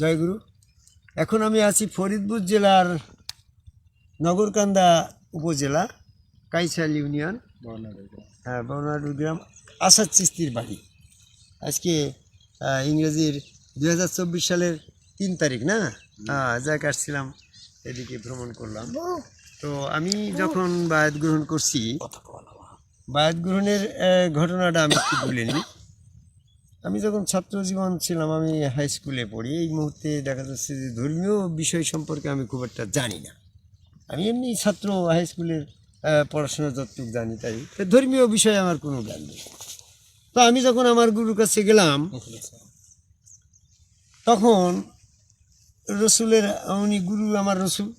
জয়গুরু এখন আমি আছি ফরিদপুর জেলার নগরকান্দা উপজেলা, কাইসাল ইউনিয়ন। হ্যাঁ বর্ণাডু গ্রাম আসাদ চিস্তির বাড়ি। আজকে ইংরেজির দুই হাজার চব্বিশ সালের তিন তারিখ না? হ্যাঁ যাক, আসছিলাম, এদিকে ভ্রমণ করলাম। তো আমি যখন বায়াত গ্রহণ করছি, বায়াত গ্রহণের ঘটনাটা আমি একটু বলে নিই। আমি যখন ছাত্র জীবন ছিলাম, আমি হাই স্কুলে পড়ি। এই মুহূর্তে দেখা যাচ্ছে যে ধর্মীয় বিষয় সম্পর্কে আমি খুব একটা জানি না। আমি এমনি ছাত্র হাই স্কুলের পড়াশোনা যতটুকু জানি তাই। ধর্মীয় বিষয়ে আমার কোনো জ্ঞান নেই। তো আমি যখন আমার গুরুর কাছে গেলাম, তখন রসুলের, উনি গুরু আমার রসুল।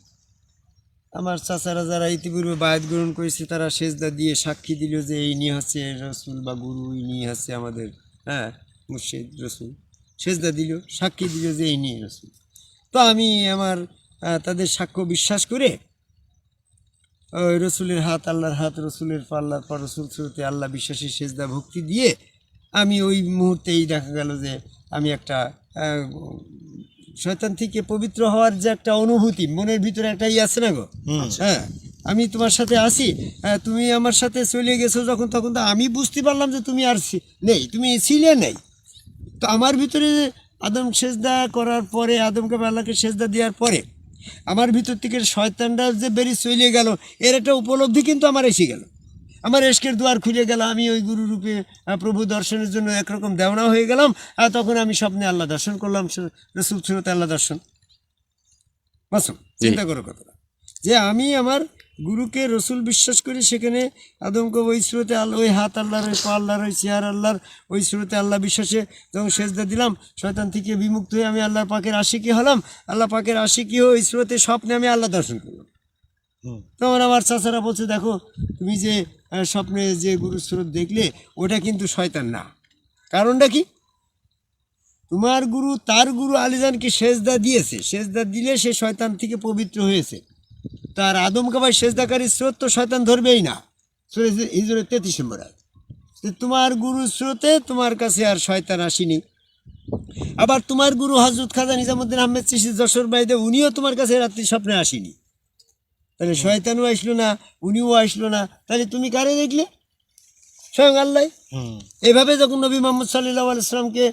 আমার চাচারা যারা ইতিপূর্বে বায়াত গ্রহণ করেছে, তারা সেজদা দিয়ে সাক্ষী দিল যে এই নিয়ে হচ্ছে রসুল বা গুরু ইনি হচ্ছে আমাদের হ্যাঁ মুর্শিদ রসুল সেজদা দিল সাক্ষী দিল যে এই নিয়ে রসুল। তো আমি আমার তাদের সাক্ষ্য বিশ্বাস করে ওই রসুলের হাত আল্লাহর হাত রসুলের পা আল্লাহর পর রসুল স্রোতে আল্লাহ বিশ্বাসী সেজদা ভক্তি দিয়ে আমি ওই মুহূর্তেই দেখা গেল যে আমি একটা শয়তান থেকে পবিত্র হওয়ার যে একটা অনুভূতি মনের ভিতরে একটা ই আছে না গো? হ্যাঁ আমি তোমার সাথে আছি হ্যাঁ, তুমি আমার সাথে চলে গেছো যখন তখন তো আমি বুঝতে পারলাম যে তুমি আর নেই তুমি ছিলে নেই। তো আমার ভিতরে আদম সেজদা করার পরে আদমকে বা আল্লাহকে সেজদা দেওয়ার পরে আমার ভিতর থেকে শয়তানটা যে বেরিয়ে চলে গেল এর একটা উপলব্ধি কিন্তু আমার এসে গেল। আমার এসকের দুয়ার খুলে গেল আমি ওই গুরু রূপে প্রভু দর্শনের জন্য একরকম দেওনা হয়ে গেলাম আর তখন আমি স্বপ্নে আল্লাহ দর্শন করলাম রসুল সুরতে আল্লাহ দর্শন। মাসুম চিন্তা করো কথাটা। যে আমি আমার গুরুকে রসুল বিশ্বাস করি সেখানে আদমকে ওই স্রোতে আল্লাহ ওই হাত আল্লাহর ওই পা আল্লাহর ওই চেয়ার আল্লাহর ওই স্রোতে আল্লাহ বিশ্বাসে যখন সেজদা দিলাম শয়তান থেকে বিমুক্ত হয়ে আমি আল্লাহর পাকের আশিকি হলাম। আল্লাহ পাকের আশিকি হয়ে ওই স্রোতে স্বপ্নে আমি আল্লাহ দর্শন করলাম। তখন আমার চাচারা বলছে দেখো তুমি যে স্বপ্নে যে গুরু স্রোত দেখলে ওটা কিন্তু শয়তান না। কারণটা কি? তোমার গুরু তার গুরু আলিজানকে সেজদা দিয়েছে। সেজদা দিলে সে শয়তান থেকে পবিত্র হয়েছে। তার আদম কাবাই সেজদাকারী স্রোত তো শয়তান ধরবেই না। হিজুরের তেত্রিশ নম্বর আয়াত। তোমার গুরু স্রোতে তোমার কাছে আর শয়তান আসেনি। আবার তোমার গুরু হজরত খাজা নিজামুদ্দিন আহমেদ চিশি যশোর বাইদে উনিও তোমার কাছে রাত্রি স্বপ্নে আসেনি। তাহলে শয়তানও আসলো না উনিও আসলো না। তাহলে তুমি কারে দেখলে? স্বয়ং আল্লাহ। এভাবে যখন নবী মোহাম্মদ সাল্লাহ আলাইসলামকে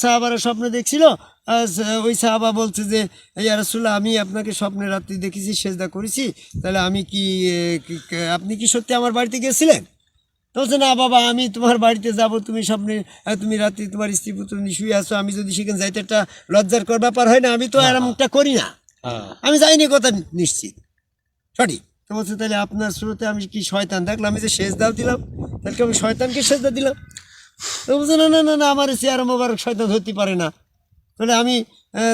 সাহাবারা স্বপ্ন দেখছিল ওই সাহাবা বলছে যে ইয়া রাসূলুল্লাহ আমি আপনাকে স্বপ্নে রাত্রি দেখেছি সেজদা করেছি। তাহলে আমি কি আপনি কি সত্যি আমার বাড়িতে গেছিলেন তো বলছে না বাবা আমি তোমার বাড়িতে যাব তুমি স্বপ্নে তুমি রাত্রি তোমার স্ত্রী পুত্র নিয়ে শুয়ে আসো আমি যদি সেখানে যাইতে একটা লজ্জার কর ব্যাপার হয় না আমি তো এরকমটা করি না। আমি যাইনি কথা নিশ্চিত। সঠিক। তো বলছে তাহলে আপনার শুরুতে আমি কি শয়তান দেখলাম? আমি যে শেষ দাও দিলাম। তাহলে আমি শয়তানকে শেষ দাও দিলাম? তো বলছে না না না না আমার চেয়ার মোবারক শয়তান ধরতে পারে না। তাহলে আমি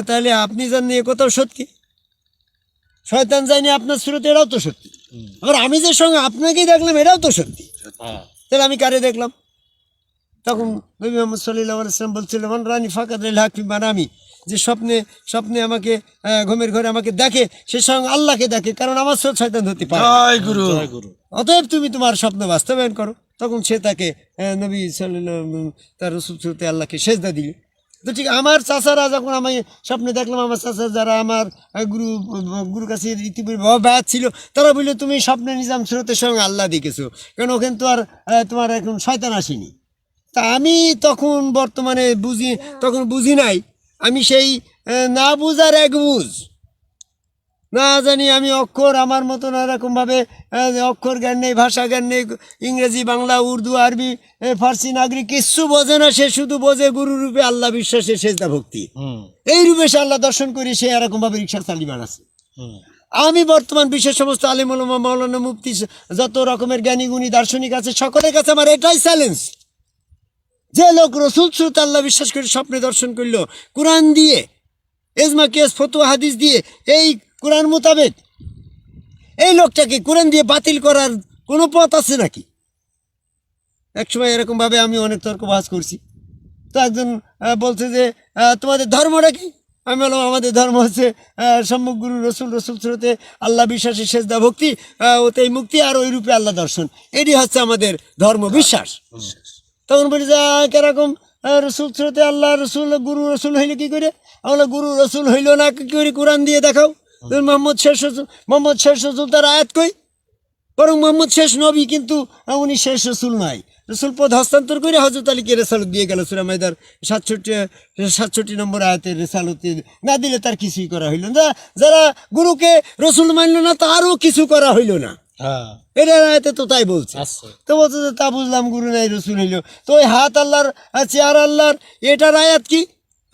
তাহলে আপনি জানেন এ কথাও সত্যি? শয়তান যায়নি আপনার শুরুতে এটাও তো সত্যি। আবার আমি যে সঙ্গে আপনাকেই দেখলাম এটাও তো সত্যি। তাহলে আমি কারে দেখলাম? তখন নবী মোহাম্মদ সাল্লাহ আলাইসলাম বলছিল মান রানী ফাঁকা দিল হাকি আমি যে স্বপ্নে স্বপ্নে আমাকে ঘুমের ঘরে আমাকে দেখে সে সঙ্গে আল্লাহকে দেখে কারণ আমার স্রোত শয়তান ধরতে পারে অতএব তুমি তোমার স্বপ্ন বাস্তবায়ন করো। তখন সে তাকে নবী ওয়াসাল্লাম তার রসুল সুরতে আল্লাহকে সেজদা দিল। তো ঠিক আমার চাচারা যখন আমি স্বপ্নে দেখলাম, আমার চাচা যারা আমার গুরু গুরু কাছে ইতিপূর্বে ছিল, তারা বলল, তুমি স্বপ্নে নিজাম স্রোতের সঙ্গে আল্লাহ দেখেছ। কারণ ওখানে তো আর তোমার এখন শয়তান আসেনি। তা আমি তখন বর্তমানে বুঝি, তখন বুঝি নাই। আমি সেই না বুঝার এক বুঝ। না জানি আমি অক্ষর আমার মতন এরকমভাবে অক্ষর জ্ঞান নেই ভাষা জ্ঞান নেই ইংরেজি বাংলা উর্দু আরবি ফার্সি নাগরিক কিচ্ছু বোঝে না সে শুধু বোঝে গুরু রূপে আল্লাহ বিশ্বাসে সেজদা ভক্তি। এই রূপে সে আল্লাহ দর্শন করি সে এরকমভাবে রিক্সা চালি বাড়াচ্ছে আমি বর্তমান বিশ্বের সমস্ত আলিম ওলামা মৌলানা মুফতি যত রকমের জ্ঞানী গুণী দার্শনিক আছে সকলের কাছে আমার এটাই চ্যালেঞ্জ। যে লোক রসুল সুত আল্লাহ বিশ্বাস করে স্বপ্নে দর্শন করল কোরআন দিয়ে এজমা কেস ফতুয়া হাদিস দিয়ে এই কোরআন মোতাবেক। এই লোকটাকে কোরআন দিয়ে বাতিল করার কোনো পথ আছে নাকি? একসময় এরকমভাবে আমি অনেক তর্ক বাস করছি। তো একজন বলছে যে তোমাদের ধর্মটা কি? আমি বললাম, আমাদের ধর্ম হচ্ছে সম্মুখ গুরু, রসুল রসুল স্রোতে আল্লাহ বিশ্বাসী, সেজদা, ভক্তি ওতেই মুক্তি আর ওই রূপে আল্লাহ দর্শন। এটি হচ্ছে আমাদের ধর্ম বিশ্বাস। তখন বলি, যে কীরকম রসুল স্রোতে আল্লাহ, রসুল, গুরু, রসুল হইলে কি করে? আমরা গুরু, রসুল হইল না, কি করে কোরআন দিয়ে দেখাও? মোহাম্মদ শেষ রসুল মোহাম্মদ শেষ রসুল তার আয়াত কই? বরং মোহাম্মদ শেষ নবী কিন্তু উনি শেষ রসুল নয় রসুল পদ হস্তান্তর করে হজরত আলীকে রেসালত দিয়ে গেল সুরা মাইদার সাতষট্টি সাতষট্টি নম্বর আয়াতের রেসালতে না দিলে তার কিছুই করা হইল না। যারা গুরুকে রসুল মানল না তারও কিছু করা হইল না। হ্যাঁ। এটা আয়াতে তো তাই বলছে। তো বলছে যে তা বুঝলাম গুরু নাই রসুল হইল। তো ওই হাত আল্লাহর চেয়ার আল্লাহর এটার আয়াত কি?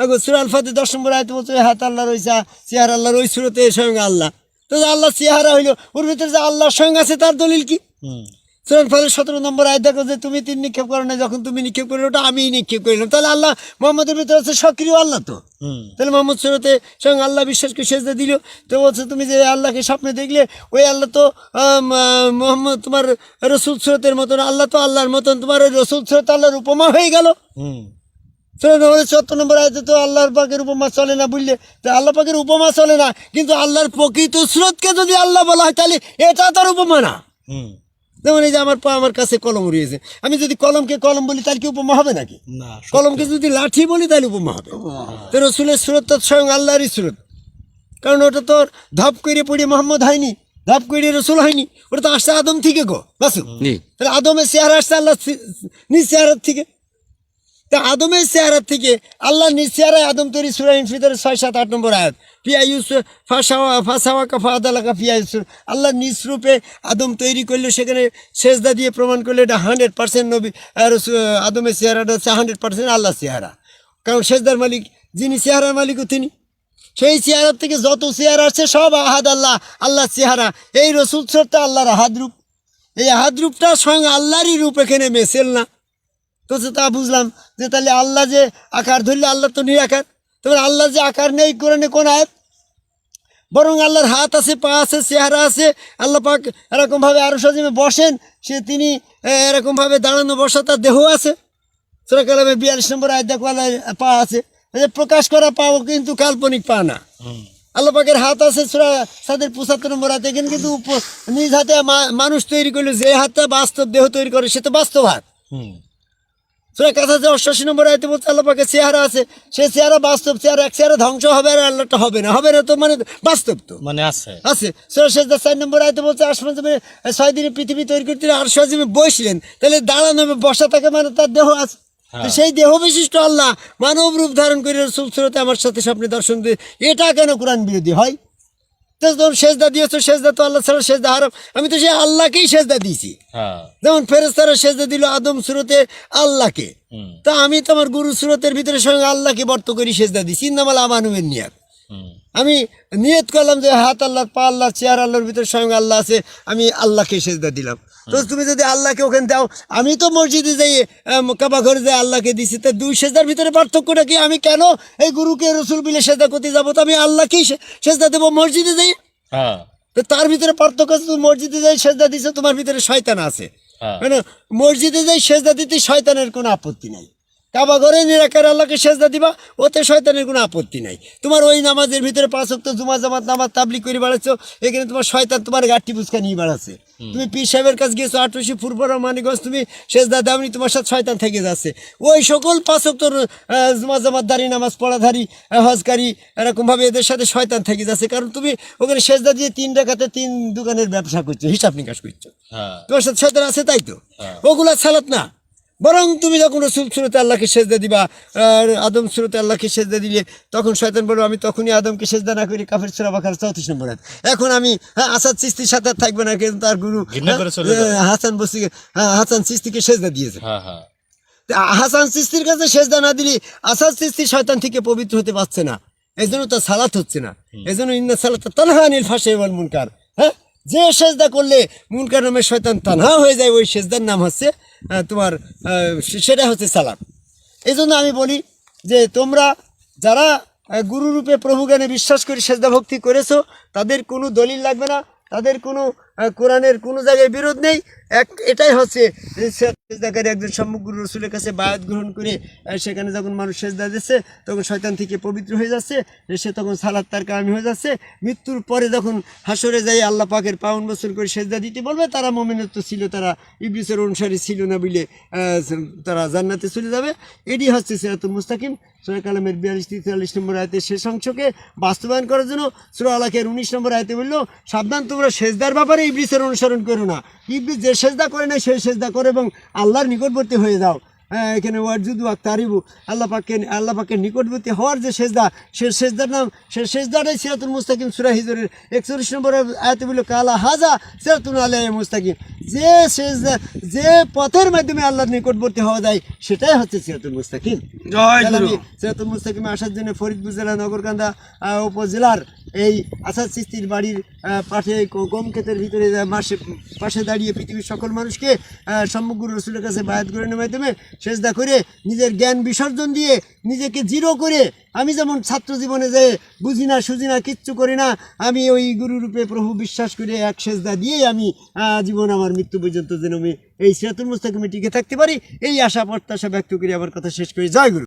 আগো সুরাল ফাতে দশ নম্বর আয়াত বলছে হাত আল্লাহর ওই চা- চেয়ার আল্লাহর ওই সুরতে স্বয়ং আল্লাহ। তো আল্লাহ চেহারা হইল ওর ভিতরে যে আল্লাহর সঙ্গে আছে তার দলিল কি? হুম। সুরাল ফাতে সতেরো নম্বর আয়াত দেখো যে তুমি তিন নিক্ষেপ করো না যখন তুমি নিক্ষেপ করলে ওটা আমি নিক্ষেপ করলাম। তাহলে আল্লাহ মোহাম্মদের ভিতরে আছে সক্রিয় আল্লাহ তো। তাহলে মোহাম্মদ সুরতে সঙ্গে আল্লাহ বিশ্বাসকে সেজদা দিল। তো বলছে তুমি যে আল্লাহকে স্বপ্নে দেখলে ওই আল্লাহ তো মোহাম্মদ তোমার রসুল সুরতের মতন আল্লাহ তো আল্লাহর মতন তোমার ওই রসুল সুরত আল্লাহর উপমা হয়ে গেল। চুয়াত্তর নম্বর আয়তে তো আল্লাহর পাকের উপমা চলে না বুঝলে? তো আল্লাহ পাকের উপমা চলে না কিন্তু আল্লাহর প্রকৃত স্রোতকে যদি আল্লাহ বলা হয় তাহলে এটা তার উপমা না। হুম। যেমন এই যে আমার পা আমার কাছে কলম রয়েছে আমি যদি কলমকে কলম বলি তাহলে কি উপমা হবে নাকি? কলমকে যদি লাঠি বলি তাহলে উপমা হবে। তো রসুলের স্রোত তো স্বয়ং আল্লাহরই স্রোত। কারণ ওটা তোর ধপ করে পড়ে মোহাম্মদ হয়নি ধপ করে রসুল হয়নি ওটা তো আসছে আদম থেকে গো বাসু। তাহলে আদমের চেহারা আসছে আল্লাহ নিজ চেহারার থেকে। তা আদমের চেহারার থেকে আল্লাহ নিজ চেহারায় আদম তৈরি সুরাইন ফিতরের ছয়, সাত, আট নম্বর আয়াত। পিয়া ইউস ফাঁসাওয়া ফাঁসাওয়া কাফা আদালাকা পিয়া ইউস আল্লাহ নিজ রূপে আদম তৈরি করলে, সেখানে সেজদা দিয়ে প্রমাণ করলে, এটা হান্ড্রেড পার্সেন্ট নবী আর আদমের চেহারাটা হচ্ছে হান্ড্রেড পার্সেন্ট আল্লাহ চেহারা কারণ সেজদার মালিক, যিনি চেহারার মালিকও তিনি। সেই চেহারার থেকে যত চেহারা আছে সব আহাদ আল্লাহ আল্লাহ চেহারা এই রসুল সরটা আল্লাহর আহাদ রূপ। এই আহাদ রূপটা স্বয়ং আল্লাহরই রূপ এখানে মেসেল না। তো তা বুঝলাম যে তাহলে আল্লাহ যে আকার ধরলে আল্লাহ তো নিরাকার। তবে আল্লাহ যে আকার নেই কোরআনে কোন আয়াত? বরং আল্লাহর হাত আছে পা আছে চেহারা আছে আল্লাহ পাক এরকমভাবে আরও সাজিমে বসেন সে তিনি এরকমভাবে দাঁড়ানো বসা তার দেহ আছে। সুরা কালামে বিয়াল্লিশ নম্বর আয়াত দেখো আল্লাহর পা আছে। প্রকাশ করা পাও কিন্তু কাল্পনিক পা না। আল্লাহ পাকের হাত আছে সুরা সাদের পঁচাত্তর নম্বর হাতে এখানে কিন্তু নিজ হাতে মানুষ তৈরি করলে যে হাতটা বাস্তব দেহ তৈরি করে সে তো বাস্তব হাত সুরা কাছে যে অষ্টাশি নম্বর আয়তে বলছে আল্লাহ পাকে চেহারা আছে সে চেহারা বাস্তব চেহারা এক চেহারা ধ্বংস হবে আর আল্লাহটা হবে না। হবে না তো মানে বাস্তব তো। মানে আছে। আছে। সুরা শেষদা চার নম্বর আয়তে বলছে আসমান জমিনে ছয় দিনে পৃথিবী তৈরি করতে আর ছয় জমি বসলেন তাহলে দাঁড়ানো বসা থাকে মানে তার দেহ আছে। সেই দেহ বিশিষ্ট আল্লাহ মানব রূপ ধারণ করে রসুল সুরতে আমার সাথে স্বপ্নে দর্শন দিয়ে এটা কেন কোরআন বিরোধী হয়? তোর সেজদা দিয়েছ সেজদা তো আল্লাহ ছাড়া সেজদা হারাম। আমি তো সেই আল্লাহকেই সেজদা দিয়েছি। হ্যাঁ। যেমন ফেরেস্তারা সেজদা দিল আদম সুরতে আল্লাহকে। তা আমি তো আমার গুরু সুরতের ভিতরে সঙ্গে আল্লাহকে বর্ত করি সেজদা দিই চিন্তামালা আমানুমের নিয়াত আমি নিয়ত করলাম যে হাত আল্লাহ পা আল্লাহ চেয়ার আল্লাহর ভিতরে সঙ্গে আল্লাহ আছে আমি আল্লাহকে সেজদা দিলাম। তো তুমি যদি আল্লাহকে ওখানে দাও আমি তো মসজিদে যাই কাবা ঘরে যাই আল্লাহকে দিছি তা দুই সেজদার ভিতরে পার্থক্যটা কি? আমি কেন এই গুরুকে রসুল বিলে সেজদা করতে যাব? তো আমি আল্লাহকেই সেজা সেজদা দেবো মসজিদে যাই। হ্যাঁ। তো তার ভিতরে পার্থক্য আছে তুমি মসজিদে যাই সেজদা দিছো তোমার ভিতরে শয়তান আছে। হ্যাঁ। মানে মসজিদে যাই সেজদা দিতে শয়তানের কোনো আপত্তি নাই। কাবা ঘরে নিরাকার আল্লাহকে সেজদা দিবা ওতে শয়তানের কোনো আপত্তি নাই। তোমার ওই নামাজের ভিতরে পাঁচ অক্ট জুমা জামাত নামাজ তাবলিক করে বেড়াচ্ছ এখানে তোমার শয়তান তোমার গাঠটি বুঝকা নিয়ে বেড়াচ্ছে। তুমি পীর সাহেবের কাছে গেছো আটরশি ফুরপুরা মানিগঞ্জ তুমি সেজদা দাওনি তোমার সাথে শয়তান থেকে যাচ্ছে। ওই সকল পাঁচ অক্ট জুমা জামাত দাঁড়ি নামাজ পড়াধারী হজকারী এরকমভাবে এদের সাথে শয়তান থেকে যাচ্ছে। কারণ তুমি ওখানে সেজদা দিয়ে তিন টাকাতে তিন দোকানের ব্যবসা করছ হিসাব নিকাশ করছ। হ্যাঁ। তোমার সাথে শয়তান আছে তাই তো? হ্যাঁ। ওগুলা সালাত না। বরং তুমি যখন রসুল সুরতে আল্লাহকে সেজদা দিবা আর আদম সুরতে আল্লাহকে সেজদা দিলে তখন শয়তান বলব আমি তখনই আদমকে সেজদা না করি কাফের সুরা বাখার চৌত্রিশ নম্বর। এখন আমি হ্যাঁ আসাদ চিস্তির সাথে আর থাকবে না কিন্তু তার গুরু হ্যাঁ, হাসান বস্তিকে হ্যাঁ হাসান চিস্তিকে সেজদা দিয়েছে। হ্যাঁ হ্যাঁ। হাসান চিস্তির কাছে সেজদা না দিলে আসাদ চিস্তি শয়তান থেকে পবিত্র হতে পারছে না। এই জন্য তার সালাত হচ্ছে না। এই জন্য ইন্না সালাত তানহা আনিল ফাঁসে মুনকার। হ্যাঁ? যে সেজদা করলে মুনকার নামের শয়তান তানহা হয়ে যায়, ওই সেজদার নাম হচ্ছে তোমার সেটা হচ্ছে সালাম। এই জন্য আমি বলি যে তোমরা যারা গুরুরূপে প্রভু জ্ঞানে বিশ্বাস করে সেজদা ভক্তি করেছ, তাদের কোনো দলিল লাগবে না, তাদের কোনো কোরআনের কোনো জায়গায় বিরোধ নেই। এক, এটাই হচ্ছে সেজদাকারী একজন সম্মুখগুরু রসুলের কাছে বায়াত গ্রহণ করে সেখানে যখন মানুষ সেজদা দিচ্ছে, তখন শয়তান থেকে পবিত্র হয়ে যাচ্ছে সে তখন সালাদ তার কামি হয়ে যাচ্ছে। মৃত্যুর পরে যখন হাসরে যাই আল্লাহ পাকের পাউন বছর করে সেজদা দিতে বলবে, তারা মমিনত্ব ছিল, তারা ইবলিসের অনুসারী ছিল না বলে তারা জান্নাতে চলে যাবে। এটি হচ্ছে সিরাতুল মুস্তাকিম। সোয়া কালামের বিয়াল্লিশ তেতাল্লিশ নম্বর আয়তের শেষ অংশকে বাস্তবায়ন করার জন্য সুরা আলাকের উনিশ নম্বর আয়তে বলল, সাবধান, তোমরা সেজদার ব্যাপারে ইবলিসের অনুসরণ করো না। ইবলিস যে সেজদা করে না সেই সেজদা করে এবং আল্লাহর নিকটবর্তী হয়ে যাও। হ্যাঁ এখানে ওয়ারজুদু আক্তারিবু আল্লাহ পাককে আল্লাহ পাকের নিকটবর্তী হওয়ার যে সেজদা সে সেজদার নাম সে সেজদাটাই সিরাতুল মুস্তাকিম সুরা হিজরের একচল্লিশ নম্বর আয়তে বলল কালা হাজা সিরাতুল আলিয়া মুস্তাকিম। যে সেজদা যে পথের মাধ্যমে আল্লাহর নিকটবর্তী হওয়া যায় সেটাই হচ্ছে সিরাতুল মুস্তাকিম। সিরাতুল মুস্তাকিমে আসার জন্য ফরিদপুর জেলা নগরকান্দা উপজেলার এই আসাদ সিস্তির বাড়ির পাশে গম ক্ষেতের ভিতরে মাসে পাশে দাঁড়িয়ে পৃথিবীর সকল মানুষকে আহ, সম্মুখ রসুলের কাছে বায়াত গ্রহণের মাধ্যমে সেজদা করে নিজের জ্ঞান বিসর্জন দিয়ে নিজেকে জিরো করে আমি যেমন ছাত্র জীবনে যে বুঝি না সুঝি না কিচ্ছু করি না আমি ওই গুরুরূপে প্রভু বিশ্বাস করে এক সেজদা দিয়েই আমি জীবন আমার মৃত্যু পর্যন্ত যেন আমি এই সিরাতুল মুস্তাকিমে টিকে থাকতে পারি। এই আশা প্রত্যাশা ব্যক্ত করে আমার কথা শেষ করি। জয় গুরু।